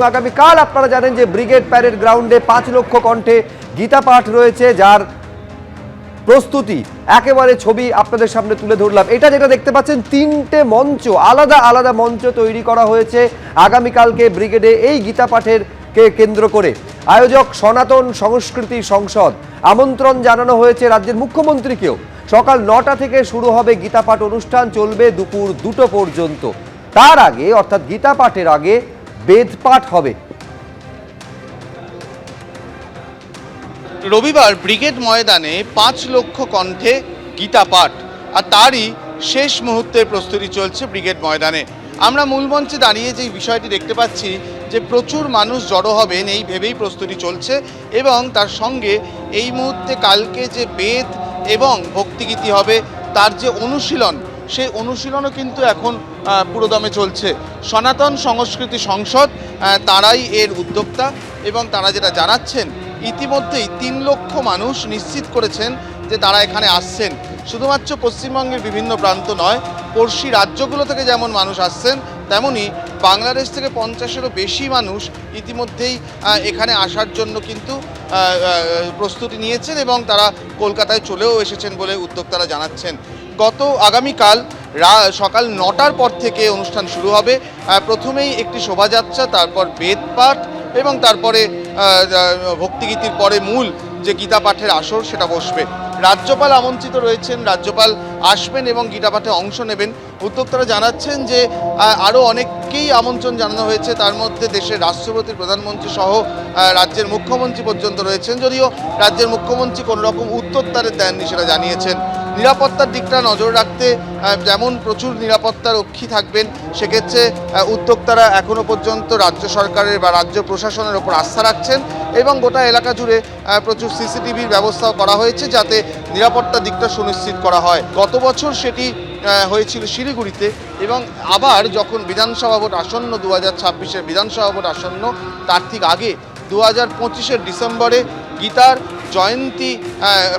আগামীকাল আপনারা জানেন যে ব্রিগেড প্যারেড গ্রাউন্ডে পাঁচ লক্ষ কণ্ঠে গীতা পাঠ রয়েছে, যার প্রস্তুতি একেবারে ছবি আপনাদের সামনে তুলে ধরলাম। এটা যেটা দেখতে পাচ্ছেন, তিনটে মঞ্চ, আলাদা আলাদা মঞ্চ তৈরি করা হয়েছে আগামীকালকে ব্রিগেডে এই গীতা পাঠের কে কেন্দ্র করে। আয়োজক সনাতন সংস্কৃতি সংসদ, আমন্ত্রণ জানানো হয়েছে রাজ্যের মুখ্যমন্ত্রীকেও। সকাল নটা থেকে শুরু হবে গীতা পাঠ অনুষ্ঠান, চলবে দুপুর দুটো পর্যন্ত। তার আগে, অর্থাৎ গীতা পাঠের আগে বেদ পাঠ হবে। রবিবার ব্রিগেড ময়দানে পাঁচ লক্ষ কণ্ঠে গীতা পাঠ, আর তারই শেষ মুহূর্তের প্রস্তুতি চলছে ব্রিগেড ময়দানে। আমরা মূল মঞ্চে দাঁড়িয়ে যে বিষয়টি দেখতে পাচ্ছি, যে প্রচুর মানুষ জড়ো হবেন, এই ভেবেই প্রস্তুতি চলছে, এবং তার সঙ্গে এই মুহূর্তে কালকে যে বেদ এবং ভক্তিগীতি হবে, তার যে অনুশীলন সেই অনুশীলনও কিন্তু এখন পুরোদমে চলছে। সনাতন সংস্কৃতি সংসদ তারাই এর উদ্যোক্তা এবং তারা যেটা জানাচ্ছেন, ইতিমধ্যেই তিন লক্ষ মানুষ নিশ্চিত করেছেন যে তারা এখানে আসছেন। শুধুমাত্র পশ্চিমবঙ্গের বিভিন্ন প্রান্ত নয়, পড়শি রাজ্যগুলো থেকে যেমন মানুষ আসছেন, তেমনি বাংলাদেশ থেকে পঞ্চাশেরও বেশি মানুষ ইতিমধ্যেই এখানে আসার জন্য কিন্তু প্রস্তুতি নিয়েছেন এবং তারা কলকাতায় চলেও এসেছেন বলে উদ্যোক্তারা জানাচ্ছেন। গত আগামীকাল সকাল নটার পর থেকে অনুষ্ঠান শুরু হবে। প্রথমেই একটি শোভাযাত্রা, তারপর বেদ পাঠ এবং তারপরে ভক্তিগীতির পরে মূল যে গীতা পাঠের আসর সেটা বসবে। রাজ্যপাল আমন্ত্রিত রয়েছেন, রাজ্যপাল আসবেন এবং গীতা পাঠে অংশ নেবেন। উদ্যোক্তারা জানাচ্ছেন যে আরও অনেককেই আমন্ত্রণ জানানো হয়েছে। তার মধ্যে দেশের রাষ্ট্রপতি, প্রধানমন্ত্রী সহ রাজ্যের মুখ্যমন্ত্রী পর্যন্ত রয়েছেন। যদিও রাজ্যের মুখ্যমন্ত্রী কোনো রকম উত্তর তাদের দেননি সেটা জানিয়েছেন। নিরাপত্তার দিকটা নজর রাখতে যেমন প্রচুর নিরাপত্তা রক্ষী থাকবেন, সেক্ষেত্রে উদ্যোক্তারা এখনও পর্যন্ত রাজ্য সরকারের বা রাজ্য প্রশাসনের ওপর আস্থা রাখছেন এবং গোটা এলাকা জুড়ে প্রচুর সিসিটিভির ব্যবস্থাও করা হয়েছে যাতে নিরাপত্তার দিকটা সুনিশ্চিত করা হয়। গত বছর সেটি হয়েছিল শিলিগুড়িতে এবং আবার যখন বিধানসভা ভোট আসন্ন দু হাজার ছাব্বিশের বিধানসভা ভোট আসন্ন, তার ঠিক আগে দু হাজার পঁচিশের ডিসেম্বরে গীতার জয়ন্তী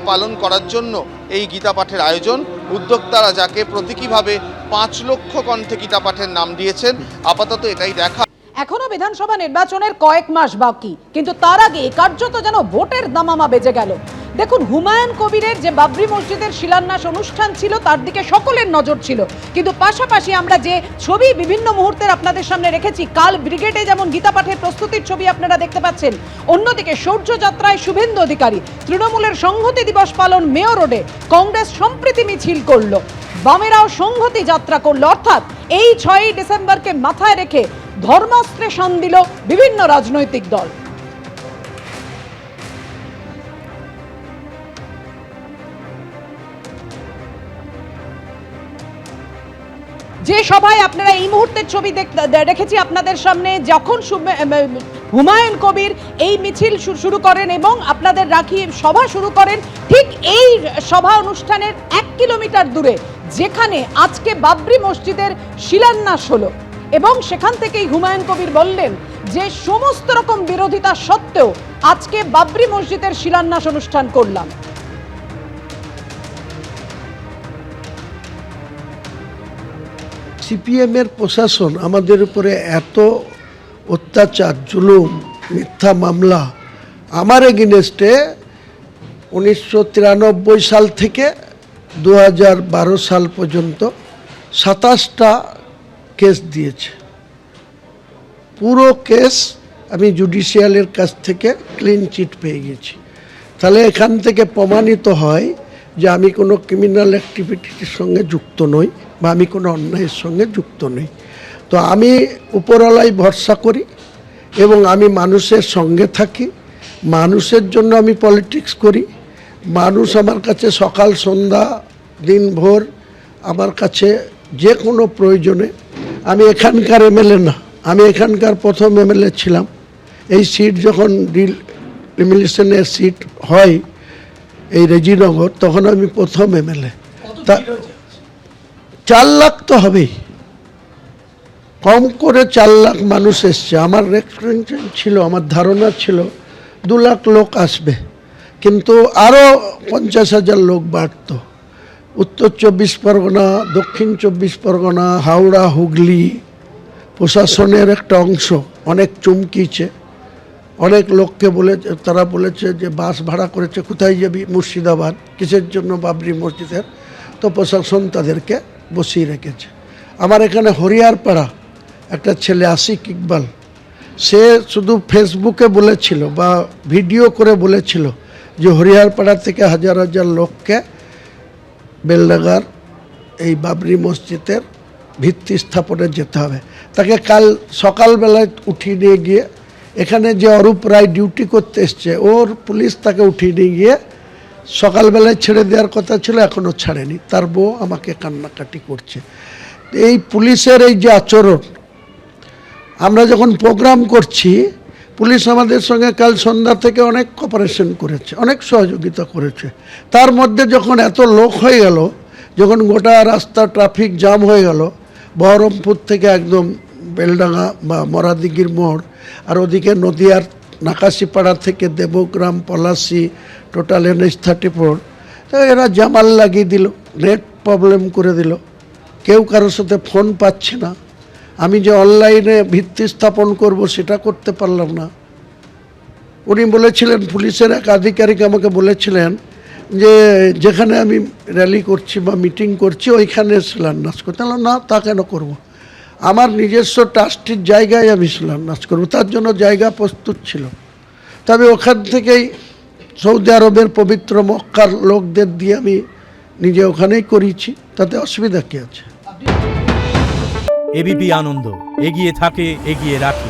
পালন করার জন্য এই গীতা পাঠের আয়োজন। উদ্যোক্তারা যাকে প্রতীকীভাবে পাঁচ লক্ষ কণ্ঠে গীতা পাঠের নাম দিয়েছেন, আপাতত এটাই দেখা। এখনও বিধানসভা নির্বাচনের কয়েক মাস বাকি, কিন্তু তার আগে কার্যত যেন ভোটের দামামা বেজে গেল। দেখুন, হুমায়ুন কবিরের যে বাবরি মসজিদের শিলান্যাস অনুষ্ঠান ছিল, তার দিকে সকলের নজর ছিল। কিন্তু পাশাপাশি আমরা যে ছবি বিভিন্ন মুহূর্তের আপনাদের সামনে রেখেছি, কাল ব্রিগেডে যেমন গীতা পাঠের প্রস্তুতির ছবি আপনারা দেখতে পাচ্ছেন, অন্যদিকে শৌর্য যাত্রায় শুভেন্দু অধিকারী, তৃণমূলের সংহতি দিবস পালন মেয়র রোডে কংগ্রেস সম্প্রীতি মিছিল করল। বামেরাও সংহতি যাত্রা করল, অর্থাৎ এই ছয়ই ডিসেম্বরকে মাথায় রেখে ধর্মাস্ত্রে শান দিল বিভিন্ন রাজনৈতিক দল। যে সভায় আপনারা এই মুহূর্তের ছবি রেখেছি আপনাদের সামনে, যখন হুমায়ুন কবির এই মিছিল শুরু করেন এবং আপনাদের রাখি সভা শুরু করেন, ঠিক এই সভা অনুষ্ঠানের এক কিলোমিটার দূরে, যেখানে আজকে বাবরি মসজিদের শিলান্যাস হলো। এবং সেখান থেকেই হুমায়ুন কবির বললেন যে, সমস্ত রকম বিরোধিতা সত্ত্বেও আজকে বাবরি মসজিদের শিলান্যাস অনুষ্ঠান করলাম। সিপিএমের প্রশাসন আমাদের উপরে এত অত্যাচার, জুলুম, মিথ্যা মামলা, আমার এগেনস্টে উনিশশো তিরানব্বই সাল থেকে দু সাল পর্যন্ত সাতাশটা কেস দিয়েছে। পুরো কেস আমি জুডিশিয়ালের কাছ থেকে ক্লিন চিট পেয়ে গেছি। তাহলে এখান থেকে প্রমাণিত হয় যে আমি কোনো ক্রিমিনাল অ্যাক্টিভিটির সঙ্গে যুক্ত নই। বা আমি কোনো অন্যায়ের সঙ্গে যুক্ত নই। তো আমি উপরওয়ালাই ভরসা করি এবং আমি মানুষের সঙ্গে থাকি। মানুষের জন্য আমি পলিটিক্স করি। মানুষ আমার কাছে সকাল সন্ধ্যা দিনভর আমার কাছে যে কোনো প্রয়োজনে। আমি এখানকার এমএলএ না আমি এখানকার প্রথম এমএলএ ছিলাম। এই সিট যখন রিমিলেশনের সিট হয় এই রেজিনগর তখন আমি প্রথম এমএলএ। তা চার লাখ তো হবেই কম করে চার লাখ মানুষ এসছে। আমার রেস্টুরেন্ট ছিল, আমার ধারণা ছিল, দু লাখ লোক আসবে। কিন্তু আরও পঞ্চাশ হাজার লোক বাড়তো। উত্তর চব্বিশ পরগনা, দক্ষিণ চব্বিশ পরগনা, হাওড়া, হুগলি প্রশাসনের একটা অংশ অনেক চমকিছে। অনেক লোককে বলে তারা বলেছে যে বাস ভাড়া করেছে, কোথায় যাবি? মুর্শিদাবাদ। কিসের জন্য বাবরি মসজিদের? তো প্রশাসন তাদেরকে বসিয়ে রেখেছে। আমার এখানে হরিয়ারপাড়া একটা ছেলে আশিক ইকবাল, সে শুধু ফেসবুকে বলেছিল বা ভিডিও করে বলেছিল যে হরিয়ারপাড়া থেকে হাজার হাজার লোককে বেলডাঙ্গার এই বাবরি মসজিদের ভিত্তি স্থাপনে যেতে হবে। তাকে কাল সকালবেলায় উঠিয়ে নিয়ে গিয়ে এখানে যে অরূপ রায় ডিউটি করতে এসছে, ওর পুলিশ তাকে উঠিয়ে নিয়ে গিয়ে সকালবেলায় ছেড়ে দেওয়ার কথা ছিল এখনও ছাড়েনি। তার বউ আমাকে কান্নাকাটি করছে। এই পুলিশের এই যে আচরণ, আমরা যখন প্রোগ্রাম করছি, পুলিশ আমাদের সঙ্গে কাল সন্ধ্যা থেকে অনেক কপারেশন করেছে, অনেক সহযোগিতা করেছে। তার মধ্যে যখন এত লোক হয়ে গেল, যখন গোটা রাস্তা ট্রাফিক জাম হয়ে গেল, বহরমপুর থেকে একদম বেলডাঙ্গা বা মরাদিগির মোড়, আর ওদিকে নদিয়ার নাকাশিপাড়া থেকে Debagram, Palashi total N NS thirty four এরা জামাল লাগিয়ে দিল নেট প্রবলেম করে দিল। কেউ কারোর সাথে ফোন পাচ্ছে না। আমি যে অনলাইনে ভিত্তি স্থাপন করব সেটা করতে পারলাম না। উনি বলেছিলেন, পুলিশের এক আধিকারিক আমাকে বলেছিলেন যে, যেখানে আমি র্যালি করছি বা মিটিং করছি, ওইখানে শিলান্যাস করতে। না, তা কেন করব। আমার নিজস্ব ট্রাস্টের জায়গায় আমি ইসলাম নাচ করব। তার জন্য জায়গা প্রস্তুত ছিল। তবে ওখান থেকেই সৌদি আরবের পবিত্র মক্কার লোকদের দিয়ে আমি নিজে ওখানেই করিয়েছি তাতে অসুবিধা কী আছে? এবিপি আনন্দ, এগিয়ে থাকে, এগিয়ে রাখে।